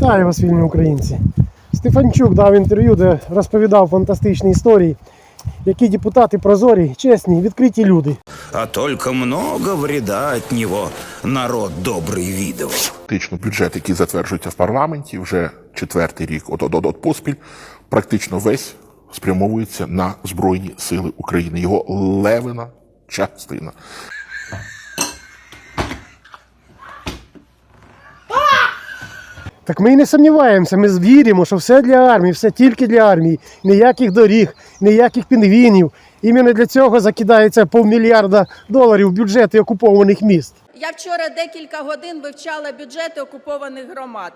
Вітаю вас, вільні українці. Стефанчук дав інтерв'ю, де розповідав фантастичні історії, які депутати прозорі, чесні, відкриті люди. а только много вреда от него народ добрый видывал. Фактично бюджет, який затверджується в парламенті, вже четвертий рік от от, от, от поспіль, практично весь спрямовується на Збройні Сили України. Його левина частина. Так ми і не сумніваємося, ми віримо, що все для армії, все тільки для армії. Ніяких доріг, ніяких пінгвінів. Іменно для цього закидається півмільярда доларів в бюджети окупованих міст. Я вчора декілька годин вивчала бюджети окупованих громад.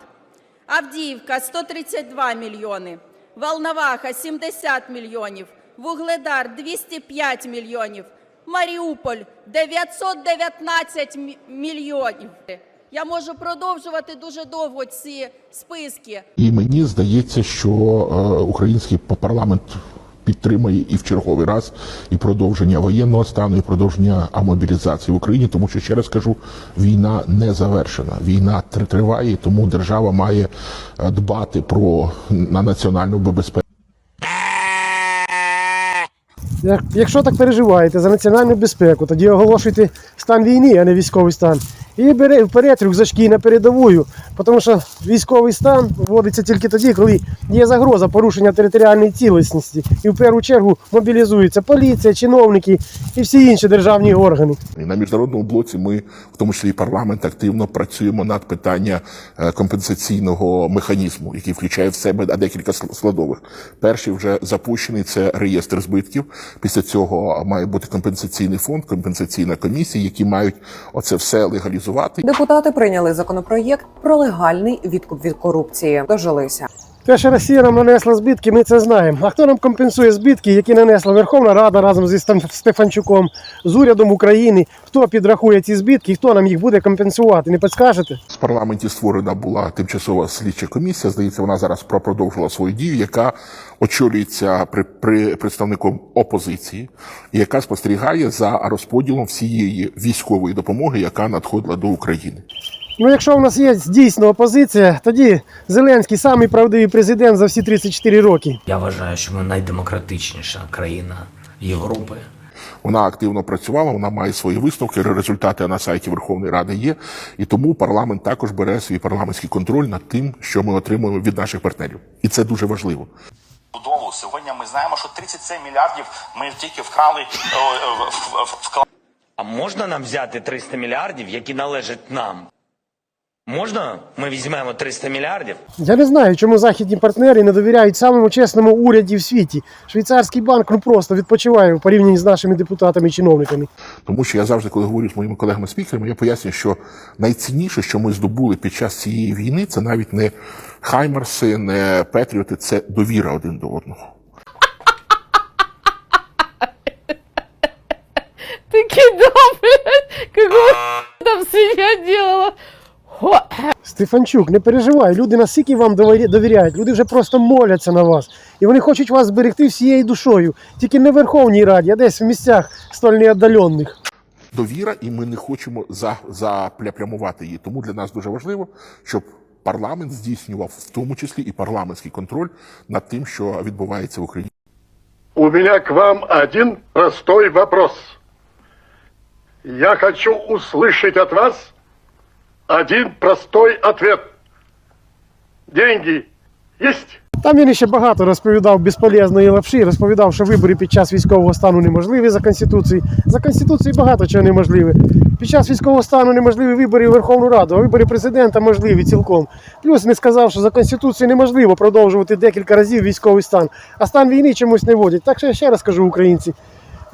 Авдіївка 132 мільйони, Волноваха 70 мільйонів, Вугледар 205 мільйонів, Маріуполь 919 мі- мільйонів. Я можу продовжувати дуже довго ці списки. І мені здається, що е, український парламент підтримає і в черговий раз і продовження воєнного стану, і продовження мобілізації в Україні, тому що ще раз кажу, війна не завершена. Війна тр- триває, тому держава має е, дбати про на національну безпеку. Якщо так переживаєте за національну безпеку, тоді оголошуйте стан війни, а не військовий стан. І бере вперед рюкзачки на передовую, тому що військовий стан вводиться тільки тоді, коли є загроза порушення територіальної цілісності. І в першу чергу мобілізується поліція, чиновники і всі інші державні органи. І на міжнародному блоці ми, в тому числі і парламент, активно працюємо над питання е, компенсаційного механізму, який включає в себе декілька складових. Перший вже запущений це реєстр збитків. Після цього має бути компенсаційний фонд, компенсаційна комісія, які мають оце все легалізувати. Депутати прийняли законопроєкт про легальний відкуп від корупції. Дожилися. Те, що Росія нам нанесла збитки, ми це знаємо. А хто нам компенсує збитки, які нанесла Верховна Рада разом зі Стефанчуком, з урядом України? Хто підрахує ці збитки і хто нам їх буде компенсувати? Не підскажете? В парламенті створена була тимчасова слідча комісія. Здається, вона зараз про- продовжила свою дію, яка очолюється при, при представником опозиції, яка спостерігає за розподілом всієї військової допомоги, яка надходила до України. Ну, якщо в нас є дійсно опозиція, тоді Зеленський самий правдивий президент за всі 34 роки. Я вважаю, що ми найдемократичніша країна Європи. Вона активно працювала, вона має свої висновки. Результати на сайті Верховної Ради є. І тому парламент також бере свій парламентський контроль над тим, що ми отримуємо від наших партнерів. І це дуже важливо. Будову сьогодні ми знаємо, що 37 мільярдів ми тільки вкрали е, е, в- в- вклали А можна нам взяти 300 мільярдів, які належать нам? Можна ми візьмемо 300 мільярдів? Я не знаю, чому західні партнери не довіряють самому чесному уряді в світі. Швейцарський банк ну просто відпочиває в порівнянні з нашими депутатами і чиновниками. Тому що я завжди, коли говорю з моїми колегами-спікерами, я пояснюю, що найцінніше, що ми здобули під час цієї війни, це навіть не хаймерси, не петріоти, це довіра один до одного. Кидал, блядь, какого там свинья? Хо. Стефанчук, не переживай, люди настільки вам довіря- довіряють, люди вже просто моляться на вас. І вони хочуть вас зберегти всією душою. Тільки не в Верховній Раді, а десь в місцях столь неоддалених. Довіра, і ми не хочемо за, запрямувати її. Тому для нас дуже важливо, щоб парламент здійснював в тому числі і парламентський контроль над тим, що відбувається в Україні. У меня к вам один простой вопрос. Я хочу услышать от вас один простой ответ. Деньги есть? Там він ще багато розповідав безполезної лапши, розповідав, що вибори під час військового стану неможливі за Конституцією. За Конституцією багато чого неможливе. Під час військового стану неможливі вибори в Верховну Раду, а вибори президента можливі цілком. Плюс не сказав, що за Конституцією неможливо продовжувати декілька разів військовий стан, а стан війни чомусь не вводять. Так що я ще раз кажу українці.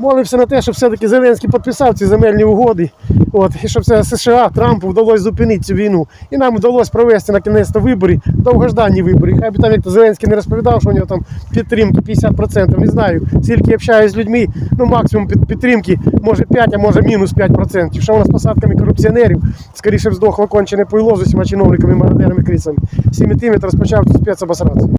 Молився на те, щоб все-таки Зеленський підписав ці земельні угоди. От, і щоб це США, Трампу вдалося зупинити цю війну. І нам вдалося провести на кінець вибори, довгожданні вибори. Хай би там як то Зеленський не розповідав, що у нього там підтримка 50%. Не знаю. Скільки общаюсь з людьми, ну максимум під підтримки може 5, а може мінус 5%. Що у нас посадками корупціонерів, скоріше б здохло кончене пойло з усіма чиновниками, мародерами, крицями. Всіми тими, розпочав спецобосрацію.